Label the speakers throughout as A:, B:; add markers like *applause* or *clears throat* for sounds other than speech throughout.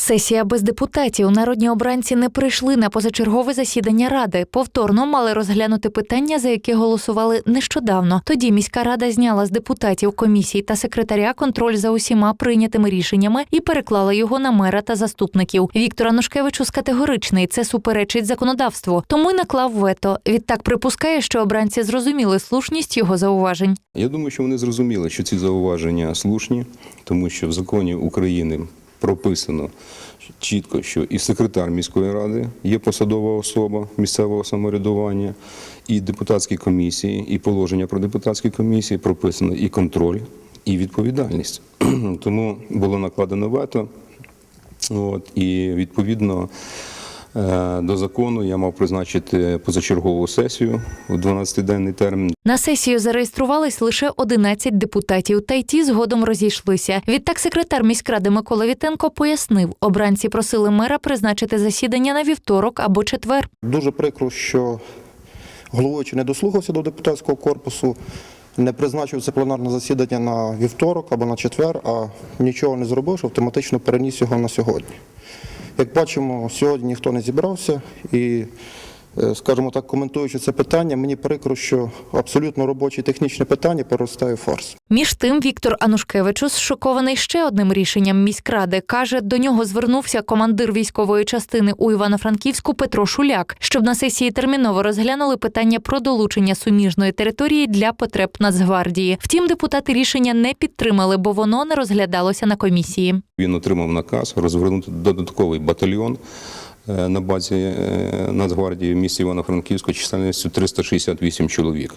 A: Сесія без депутатів. Народні обранці не прийшли на позачергове засідання ради. Повторно мали розглянути питання, за яке голосували нещодавно. Тоді міська рада зняла з депутатів комісій та секретаря контроль за усіма прийнятими рішеннями і переклала його на мера та заступників. Віктор Анушкевичус категоричний це суперечить законодавству, тому й наклав вето. Відтак припускає, що обранці зрозуміли слушність його зауважень.
B: Я думаю, що вони зрозуміли, що ці зауваження слушні, тому що в законі України прописано чітко, що і секретар міської ради є посадова особа місцевого самоврядування, і депутатські комісії, і положення про депутатські комісії прописано і контроль, і відповідальність. *clears throat* Тому було накладено вето. От, і відповідно до закону я мав призначити позачергову сесію у 12-денний термін.
A: На сесію зареєструвались лише 11 депутатів, та й ті згодом розійшлися. Відтак секретар міськради Микола Вітенко пояснив, обранці просили мера призначити засідання на вівторок або четвер.
C: Дуже прикро, що головуючий не дослухався до депутатського корпусу, не призначив це пленарне засідання на вівторок або на четвер, а нічого не зробив, що автоматично переніс його на сьогодні. Як бачимо, сьогодні ніхто не зібрався і, скажімо так, коментуючи це питання, мені прикро, що абсолютно робоче технічне питання переростає фарс.
A: Між тим, Віктор Анушкевичус шокований ще одним рішенням міськради. Каже, до нього звернувся командир військової частини у Івано-Франківську Петро Шуляк, щоб на сесії терміново розглянули питання про долучення суміжної території для потреб Нацгвардії. Втім, депутати рішення не підтримали, бо воно не розглядалося на комісії.
B: Він отримав наказ розвернути додатковий батальйон е, на базі е, Нацгвардії в місті Івано-Франківську чисельністю 368 чоловік.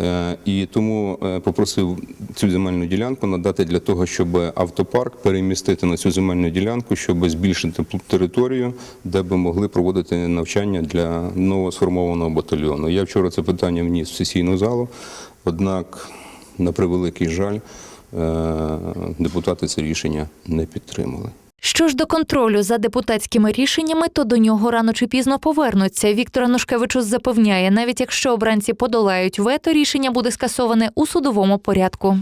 B: Е, І тому е, попросив цю земельну ділянку надати для того, щоб автопарк перемістити на цю земельну ділянку, щоб збільшити територію, де би могли проводити навчання для новосформованого батальйону. Я вчора це питання вніс в сесійну залу, однак, на превеликий жаль, е, депутати це рішення не підтримали.
A: Що ж до контролю за депутатськими рішеннями, то до нього рано чи пізно повернуться. Віктор Анушкевичус запевняє, навіть якщо обранці подолають вето, рішення буде скасоване у судовому порядку.